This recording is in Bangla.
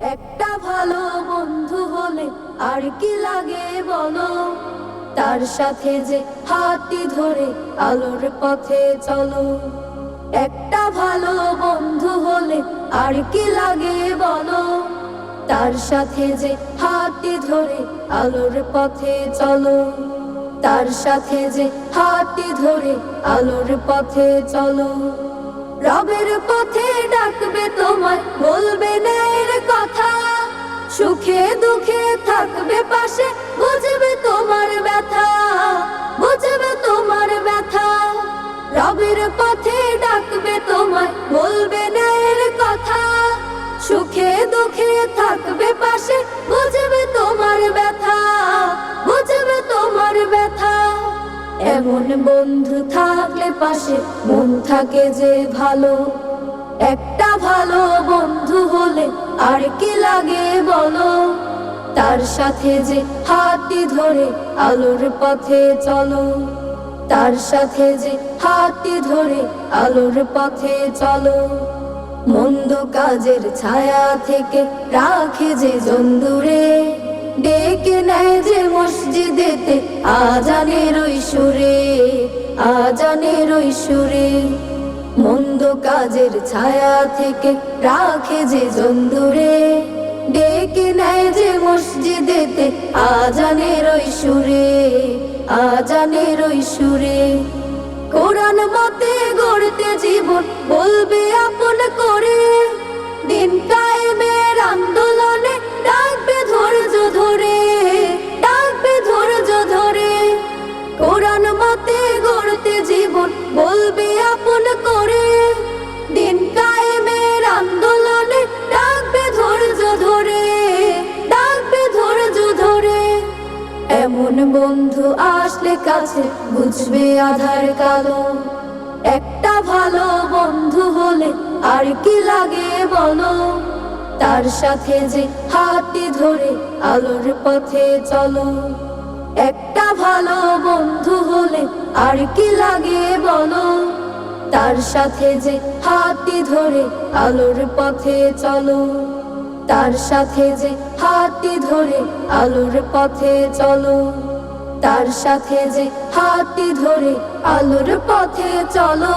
একটা ভালো বন্ধু হলে আর কি লাগে বলো? তার সাথে যে হাতি ধরে আলোর পথে চলো। একটা ভালো বন্ধু হলে আর কি লাগে বলো? তার সাথে যে হাতি ধরে আলোর পথে চলো। তার সাথে যে হাতি ধরে আলোর পথে চলো। রবের পথে ডাকবে তোমায় বলবে কথা। সুখে দুঃখে থাকবে পাশে, বুঝবে তোমার ব্যথা, বুঝবে তোমার ব্যথা। রবের পথে ডাকবে তোমায় বলবে কথা। সুখে দুঃখে থাকবে পাশে, বুঝবে তোমার ব্যথা, বুঝবে তোমার ব্যথা। এমন বন্ধু থাকলে পাশে মন থাকে যে ভালো। একটা ভালো বন্ধু হলে আর কি লাগে বলো? তার সাথে যে হাতি ধরে আলোর পথে চলো। তার সাথে যে হাতি ধরে আলোর পথে চলো। মন্দ কাজের ছায়া থেকে রাখে যে জন্দুরে। ডেকে নেয় যে মসজিদেতে, আজানের ওই সুরে আজানের ওই সুরে মন্দ কাজের ছায়া থেকে রাখে যে জন্দুরে ডেকে নেয় যে মসজিদেতে, আজানের ওই সুরে আজানের ওই সুরে কোরআন মতে গড়তে জীবন বলবে আপন করে। কোরআন মতে গড়তে জীবন বলবে আপন করে। দিন কায়েমের আন্দোলনে ডাকবে ধৈর্য ধরে, ডাকবে ধৈর্য ধরে। এমন বন্ধু আসলে কাছে বুঝবে আধার কালো। একটা ভালো বন্ধু হলে আর কি লাগে বলো? তার সাথে যে হাতটি ধরে আলোর পথে চলো। একটা ভালো বন্ধু আর কি লাগে বলো? তার সাথে যে হাতি ধরে আলোর পথে চলো। তার সাথে যে হাতি ধরে আলোর পথে চলো। তার সাথে যে হাতি ধরে আলোর পথে চলো।